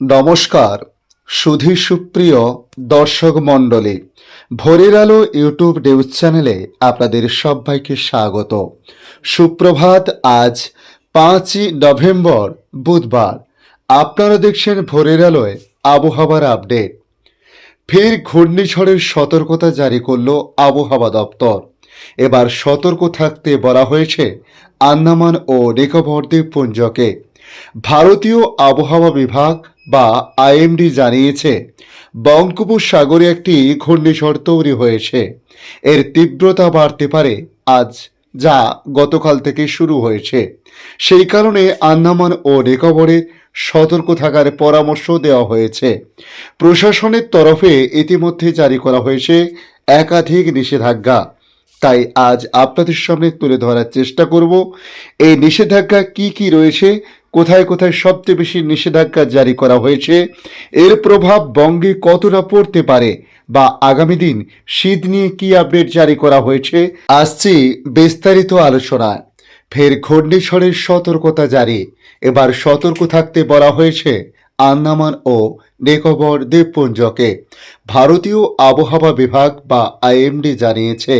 নমস্কার সুধী সুপ্রিয় দর্শক মণ্ডলী, ভোরের আলো ইউটিউব নিউজ চ্যানেলে আপনাদের সবাইকে স্বাগত। সুপ্রভাত, আজ পাঁচই নভেম্বর, বুধবার। আপনারা দেখছেন ভোরের আলোয় আবহাওয়ার আপডেট। ফের ঘূর্ণিঝড়ের সতর্কতা জারি করল আবহাওয়া দপ্তর। এবার সতর্ক থাকতে বলা হয়েছে আন্দামান ও নিকোবর দ্বীপপুঞ্জকে। ভারতীয় আবহাওয়া বিভাগ বা আইএমডি জানিয়েছে, বঙ্গোপসাগরে একটি ঘূর্ণিঝড় তৈরি হয়েছে। এর তীব্রতা বাড়তে পারে আজ, যা গতকাল থেকে শুরু হয়েছে। সেই কারণে আন্দামান ও নিকোবরে সতর্ক থাকার পরামর্শ দেওয়া হয়েছে। প্রশাসনের তরফে ইতিমধ্যে জারি করা হয়েছে একাধিক নিষেধাজ্ঞা। তাই আজ আপনাদের সামনে তুলে ধরার চেষ্টা করব, এই নিষেধাজ্ঞা কি কি রয়েছে কোথায় কোথায় সবচেয়ে বেশি নিষেধাজ্ঞা জারি করা হয়েছে, এর প্রভাব বঙ্গে কতটা পড়তে পারে বা আগামী দিন শীত নিয়ে কি আপডেট জারি করা হয়েছে? আসছি বিস্তারিত আলোচনায়। ফের ঘূর্ণিঝড়ের সতর্কতা জারি। এবার সতর্ক থাকতে বলা হয়েছে আন্দামান ও নিকোবর দ্বীপপুঞ্জকে ভারতীয় আবহাওয়া বিভাগ বা আইএমডি জানিয়েছে।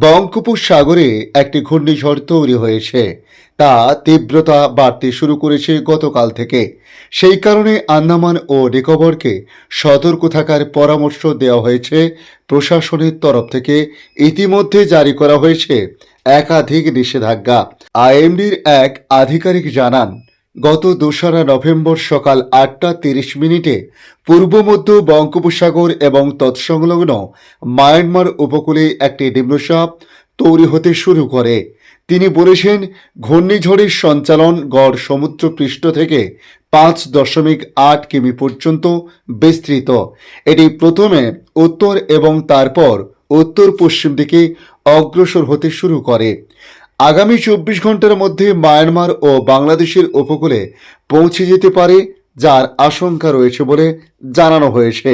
বঙ্গোপসাগরে একটি ঘূর্ণিঝড় তৈরি হয়েছে। তা তীব্রতা বাড়তে শুরু করেছে গতকাল থেকে। সেই কারণে আন্দামান ও নিকোবরকে সতর্ক থাকার পরামর্শ দেওয়া হয়েছে প্রশাসনের তরফ থেকে। ইতিমধ্যে জারি করা হয়েছে একাধিক নিষেধাজ্ঞা। আইএমডির এক আধিকারিক জানান গত দোসরা নভেম্বর সকাল আটটা তিরিশ মিনিটে পূর্ব মধ্য বঙ্গোপসাগর এবং তৎসংলগ্ন মায়ানমার উপকূলে একটি নিম্নচাপ তৈরি হতে শুরু করে। তিনি বলেছেন, ঘূর্ণিঝড়ের সঞ্চালন গড় সমুদ্র পৃষ্ঠ থেকে পাঁচ দশমিক আট কিমি পর্যন্ত বিস্তৃত। এটি প্রথমে উত্তর এবং তারপর উত্তর পশ্চিম দিকে অগ্রসর হতে শুরু করে। আগামী চব্বিশ ঘণ্টার মধ্যে মায়ানমার ও বাংলাদেশের উপকূলে পৌঁছে যেতে পারে, যার আশঙ্কা রয়েছে বলে জানানো হয়েছে।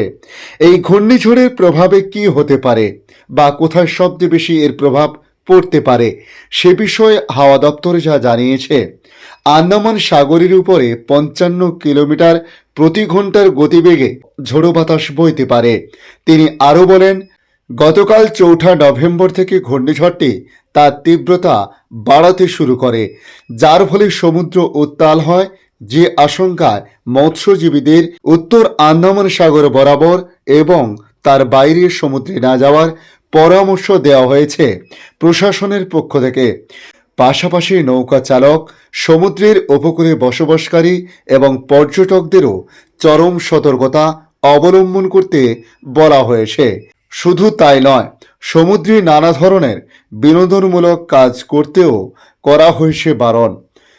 এই ঘূর্ণিঝড়ের প্রভাবে কি হতে পারে বা কোথায় সবচেয়ে বেশি এর প্রভাব পড়তে পারে, সে বিষয়ে হাওয়া দপ্তর যা জানিয়েছে, আন্দামান সাগরের উপরে পঞ্চান্ন কিলোমিটার প্রতি ঘণ্টার গতিবেগে ঝোড়ো বাতাস বইতে পারে। তিনি আরও বলেন, গতকাল চৌঠা নভেম্বর থেকে ঘূর্ণিঝড়টি তার তীব্রতা বাড়াতে শুরু করে, যার ফলে সমুদ্র উত্তাল হয়, যে আশঙ্কায় মৎস্যজীবীদের উত্তর আন্দামান সাগর বরাবর এবং তার বাইরের সমুদ্রে না যাওয়ার পরামর্শ দেওয়া হয়েছে প্রশাসনের পক্ষ থেকে। পাশাপাশি নৌকা চালক, সমুদ্রের উপকূলে বসবাসকারী এবং পর্যটকদেরও চরম সতর্কতা অবলম্বন করতে বলা হয়েছে। শুধু তাই নয় সমুদ্রে নানা ধরনের বিনোদনমূলক কাজ করতেও করা হয়েছে বারণ।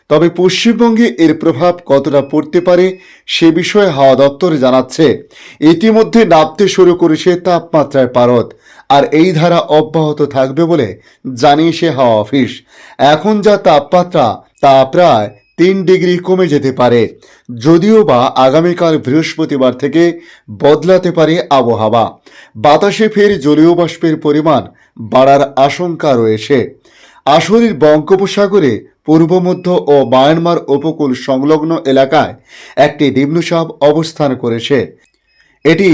তবে পশ্চিমবঙ্গে এর প্রভাব কতটা পড়তে পারে সে বিষয়ে হাওয়া দপ্তর জানাচ্ছে। ইতিমধ্যে নামতে শুরু করেছে তাপমাত্রায় পারদ, আর এই ধারা অব্যাহত থাকবে বলে জানিয়েছে হাওয়া অফিস। এখন যা তাপমাত্রা, তা প্রায় তিন ডিগ্রি কমে যেতে পারে। যদিও বা আগামীকাল বৃহস্পতিবার থেকে বদলাতে পারে আবহাওয়া। বাতাসে ফের জলীয় বাষ্পের পরিমাণ বাড়ার আশঙ্কা রয়েছে। আসরের বঙ্গোপসাগরে পূর্ব, মধ্য ও মায়ানমার উপকূল সংলগ্ন এলাকায় একটি নিম্নচাপ অবস্থান করেছে। এটি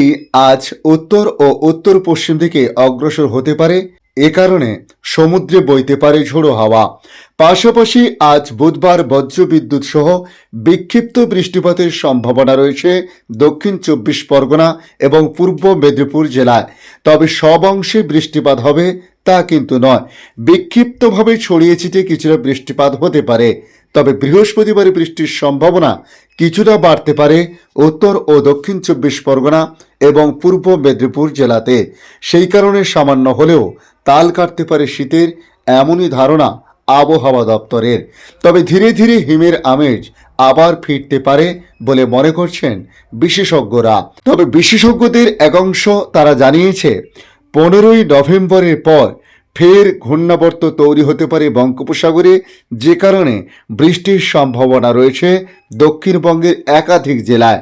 আজ উত্তর ও উত্তর পশ্চিম দিকে অগ্রসর হতে পারে। এ কারণে সমুদ্রে বইতে পারে ঝোড়ো হাওয়া। পাশাপাশি আজ বুধবার বজ্রবিদ্যুৎ সহ বিক্ষিপ্ত বৃষ্টিপাতের সম্ভাবনা রয়েছে দক্ষিণ চব্বিশ পরগনা এবং পূর্ব মেদিনীপুর জেলায়। তবে সব অংশে বৃষ্টিপাত হবে তা কিন্তু নয়। বিক্ষিপ্তভাবে ছড়িয়ে ছিটিয়ে কিছুটা বৃষ্টিপাত হতে পারে। তবে বৃহস্পতিবার বৃষ্টির সম্ভাবনা কিছুটা বাড়তে পারে উত্তর ও দক্ষিণ চব্বিশ পরগনা এবং পূর্ব মেদিনীপুর জেলাতে। সেই কারণে সামান্য হলেও তাল কাটতে পারে শীতের এমনই ধারণা আবহাওয়া দপ্তরের। তবে ধীরে ধীরে হিমের আমেজ আবার ফিরতে পারে বলে মনে করছেন বিশেষজ্ঞরা। তবে বিশেষজ্ঞদের একাংশ তারা জানিয়েছে, পনেরোই নভেম্বরের পর ফের ঘূর্ণাবর্ত তৈরি হতে পারে বঙ্গোপসাগরে, যে কারণে বৃষ্টির সম্ভাবনা রয়েছে দক্ষিণবঙ্গের একাধিক জেলায়।